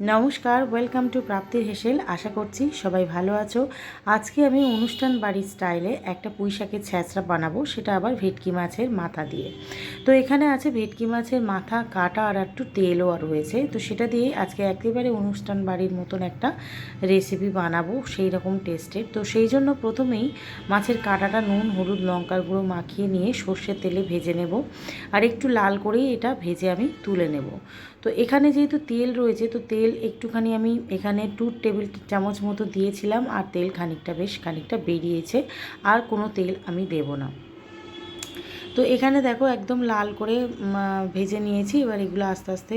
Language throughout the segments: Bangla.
নমস্কার ওয়েলকাম টু প্রাপ্তির হেসেল। আশা করছি সবাই ভালো আছো। আজকে আমি অনুষ্ঠান বাড়ির স্টাইলে একটা পুঁই শাকের ছ্যাঁচড়া বানাবো, সেটা আবার ভেটকি মাছের মাথা দিয়ে। তো এখানে আছে ভেটকি মাছের মাথা, কাটা আর একটু তেলও আর রয়েছে। তো সেটা দিয়ে আজকে একেবারে অনুষ্ঠান বাড়ির মতন একটা রেসিপি বানাবো, সেই রকম টেস্টের তো সেই জন্য প্রথমেই মাছের কাটাটা নুন, হলুদ, লঙ্কার গুঁড়ো মাখিয়ে নিয়ে সর্ষের তেলে ভেজে নেব। আর একটু লাল করেই এটা ভেজে আমি তুলে নেব। তো এখানে যেহেতু তেল রয়েছে, তো তেল একটুখানি আমি এখানে টু টেবিল চামচ মতো দিয়েছিলাম আর তেল খানিকটা, বেশ খানিকটা বেরিয়েছে। আর কোনো তেল আমি দেব না। তো এখানে দেখো একদম লাল করে ভেজে নিয়েছি। এবার এগুলো আস্তে আস্তে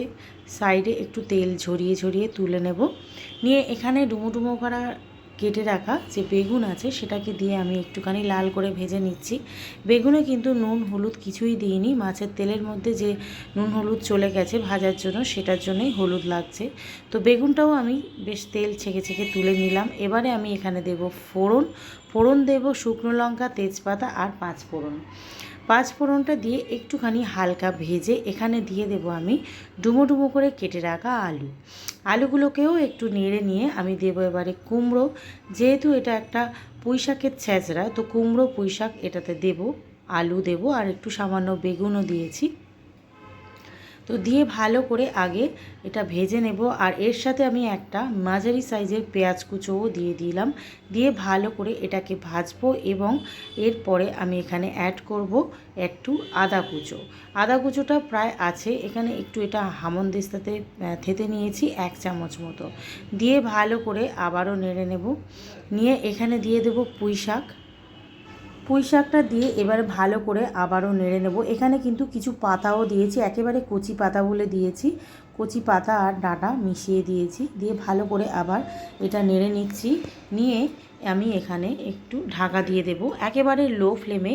সাইডে একটু তেল ঝরিয়ে ঝরিয়ে তুলে নেব। নিয়ে এখানে ডুমো ডুমো করা কেটে রাখা যে বেগুন আছে সেটাকে দিয়ে আমি একটুখানি লাল করে ভেজে নিচ্ছি। বেগুনে কিন্তু নুন, হলুদ কিছুই দিইনি। মাছের তেলের মধ্যে যে নুন, হলুদ চলে গেছে ভাজার জন্য, সেটার জন্যই হলুদ লাগছে। তো বেগুনটাও আমি বেশ তেল ছেঁকে ছেঁকে তুলে নিলাম। এবারে আমি এখানে দেব ফোড়ন। ফোড়ন দেব শুকনো লঙ্কা, তেজপাতা আর পাঁচ ফোড়ন পাঁচ ফোড়নটা দিয়ে একটুখানি হালকা ভেজে এখানে দিয়ে দেব আমি ডুমো ডুমো করে কেটে রাখা আলু। আলুগুলোকেও একটু নেড়ে নিয়ে আমি দেবো এবারে কুমড়ো। যেহেতু এটা একটা পুঁই শাকের ছ্যাঁচড়া তো কুমড়ো, পুঁইশাক এটাতে দেব, আলু দেব, আর একটু সামান্য বেগুনও দিয়েছি। তো দিয়ে ভালো করে আগে এটা ভেজে নেব আর এর সাথে আমি একটা মাঝারি সাইজের পেঁয়াজ কুচোও দিয়ে দিলাম। দিয়ে ভালো করে এটাকে ভাজবো এবং এরপরে আমি এখানে অ্যাড করব একটু আদা কুচো। আদা কুচোটা প্রায় আছে এখানে একটু এটা হামনদিস্তাতে আহ, থেতে নিয়েছি এক চামচ মতো। দিয়ে ভালো করে আবারও নেড়ে নেব। নিয়ে এখানে দিয়ে দেব পুঁই শাক পুঁই শাকটা দিয়ে এবারে ভালো করে আবারও নেড়ে নেব। এখানে কিন্তু কিছু পাতাও দিয়েছি, একেবারে কচি পাতা বলে দিয়েছি। কচি পাতা আর ডাঁটা মিশিয়ে দিয়েছি, দিয়ে ভালো করে আবার এটা নেড়ে নিচ্ছি। নিয়ে আমি এখানে একটু ঢাকা দিয়ে দেব। একেবারে লো ফ্লেমে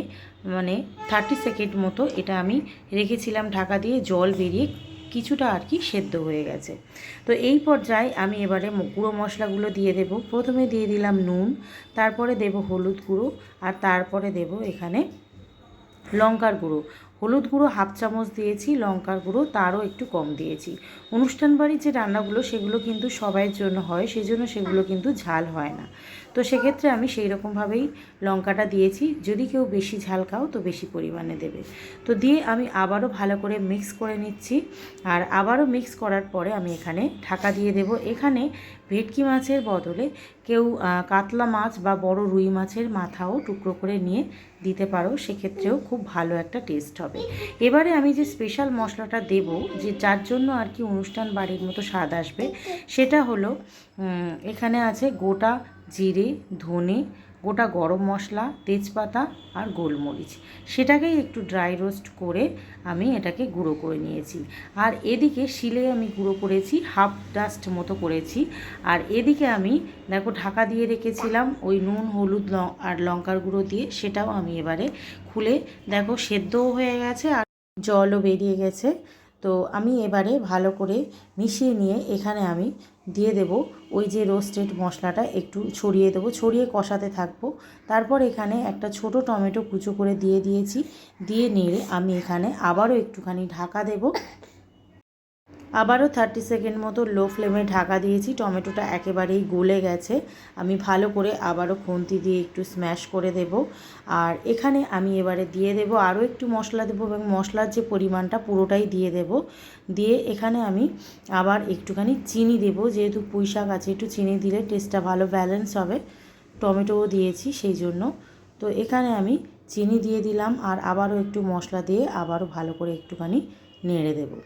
মানে থার্টি সেকেন্ড মতো এটা আমি রেখেছিলাম ঢাকা দিয়ে, জল বেরিয়ে কিছুটা আর কি সেদ্ধ হয়ে গেছে। তো এই পর্যায়ে আমি এবারে গুঁড়ো মশলাগুলো দিয়ে দেব। প্রথমে দিয়ে দিলাম নুন, তারপরে দেব হলুদ গুঁড়ো, আর তারপরে দেব এখানে লঙ্কার গুঁড়ো। হলুদ গুঁড়ো হাফ চামচ দিয়েছি, লঙ্কার গুঁড়ো তারও একটু কম দিয়েছি। অনুষ্ঠান বাড়ির যে রান্নাগুলো, সেগুলো কিন্তু সবাইয়ের জন্য হয়, সেজন্য সেগুলো কিন্তু ঝাল হয় না। তো সেক্ষেত্রে আমি সেই রকমভাবেই লঙ্কাটা দিয়েছি। যদি কেউ বেশি ঝাল খাও, তো বেশি পরিমাণে দেবে। তো দিয়ে আমি আবারও ভালো করে মিক্স করে নিচ্ছি। আর আবারও মিক্স করার পরে আমি এখানে ঢাকা দিয়ে দেব। এখানে ভেটকি মাছের বদলে কেউ কাতলা মাছ বা বড় রুই মাছের মাথাও টুকরো করে নিয়ে দিতে পারো। সেক্ষেত্রেও খুব ভালো একটা টেস্ট হবে। এবারে আমি যে স্পেশাল মশলাটা দেব, যে যার জন্য আর কি অনুষ্ঠান বাড়ির মতো স্বাদ আসবে, সেটা হলো এখানে আছে গোটা জিরে, ধনে গোটা গরম মশলা, তেজপাতা আর গোলমরিচ। সেটাকেই একটু ড্রাই রোস্ট করে আমি এটাকে গুঁড়ো করে নিয়েছি। আর এদিকে শিলে আমি গুঁড়ো করেছি হাফ ডাস্ট মতো করেছি। আর এদিকে আমি, দেখো, ঢাকা দিয়ে রেখেছিলাম ওই নুন, হলুদ ল- আর লঙ্কার গুঁড়ো দিয়ে, সেটাও আমি এবারে খুলে, দেখো, সেদ্ধও হয়ে গেছে আর জলও বেরিয়ে গেছে। তো আমি এবারে ভালো করে মিশিয়ে নিয়ে এখানে আমি দিয়ে দেব ওই যে রোস্টেড মশলাটা একটু ছড়িয়ে দেবো, ছড়িয়ে কষাতে থাকব। তারপর এখানে একটা ছোট টমেটো কুচো করে দিয়ে দিয়েছি। দিয়ে নেড়ে আমি এখানে আবারও একটুখানি ঢাকা দেবো। আবারও থার্টি সেকেন্ড মতো লো ফ্লেমে ঢাকা দিয়েছি। টমেটোটা একেবারেই গলে গেছে। আমি ভালো করে আবারও খুন্তি দিয়ে একটু স্ম্যাশ করে দেব। আর এখানে আমি এবারে দিয়ে দেব আরও একটু মশলা দেবো এবং মশলার যে পরিমাণটা পুরোটাই দিয়ে দেব। দিয়ে এখানে আমি আবার একটুখানি চিনি দেব। যেহেতু পুঁই শাক আছে, একটু চিনি দিলে টেস্টটা ভালো ব্যালেন্স হবে। টমেটোও দিয়েছি সেই জন্য। তো এখানে আমি চিনি দিয়ে দিলাম আর আবারও একটু মশলা দিয়ে আবারও ভালো করে একটুখানি নেড়ে দেবো।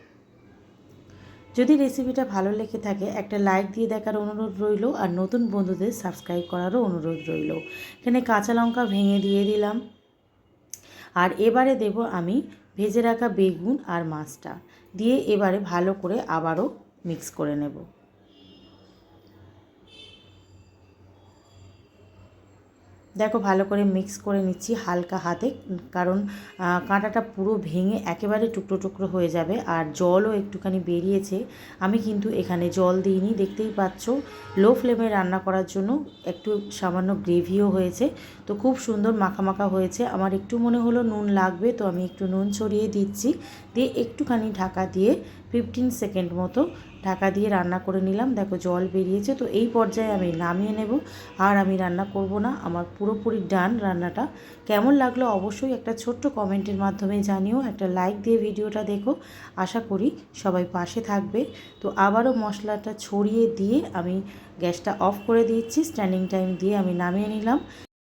যদি রেসিপিটা ভালো লেগে থাকে, একটা লাইক দিয়ে দেখার অনুরোধ রইল আর নতুন বন্ধুদের সাবস্ক্রাইব করারও অনুরোধ রইল। এখানে কাঁচা লঙ্কা ভেঙে দিয়ে দিলাম। আর এবারে দেব আমি ভেজে রাখা বেগুন আর মাছটা। দিয়ে এবারে ভালো করে আবারও মিক্স করে নেব। দেখো ভালো করে মিক্স করে নিচ্ছি হালকা হাতে, কারণ কাঁটাটা পুরো ভেঙে একেবারে টুকরো টুকরো হয়ে যাবে আর জলও একটুখানি বেরিয়েছে। আমি কিন্তু এখানে জল দিইনি, দেখতেই পাচ্ছ। লো ফ্লেমে রান্না করার জন্য একটু সামান্য গ্রেভিও হয়েছে। তো খুব সুন্দর মাখা মাখা হয়েছে। আমার একটু মনে হলো নুন লাগবে, তো আমি একটু নুন ছড়িয়ে দিচ্ছি। দিয়ে একটুখানি ঢাকা দিয়ে ফিফটিন সেকেন্ড মতো ঢাকা দিয়ে রান্না করে নিলাম। দেখো, জল বেরিয়েছে, তো এই পর্যায়ে আমি নামিয়ে নেব। আর আমি রান্না করব না, আমার পুরোপুরি ডান রান্নাটা। কেমন লাগল অবশ্যই একটা ছোট্ট কমেন্টের মাধ্যমে জানিও, একটা লাইক দিয়ে ভিডিওটা দেখো। আশা করি সবাই পাশে থাকবে। তো আবারও মশলাটা ছড়িয়ে দিয়ে আমি গ্যাসটা অফ করে দিচ্ছি, স্ট্যান্ডিং টাইম দিয়ে আমি নামিয়ে নিলাম।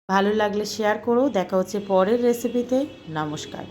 ভালো লাগলে শেয়ার করো, দেখা হচ্ছে পরের রেসিপিতে নমস্কার।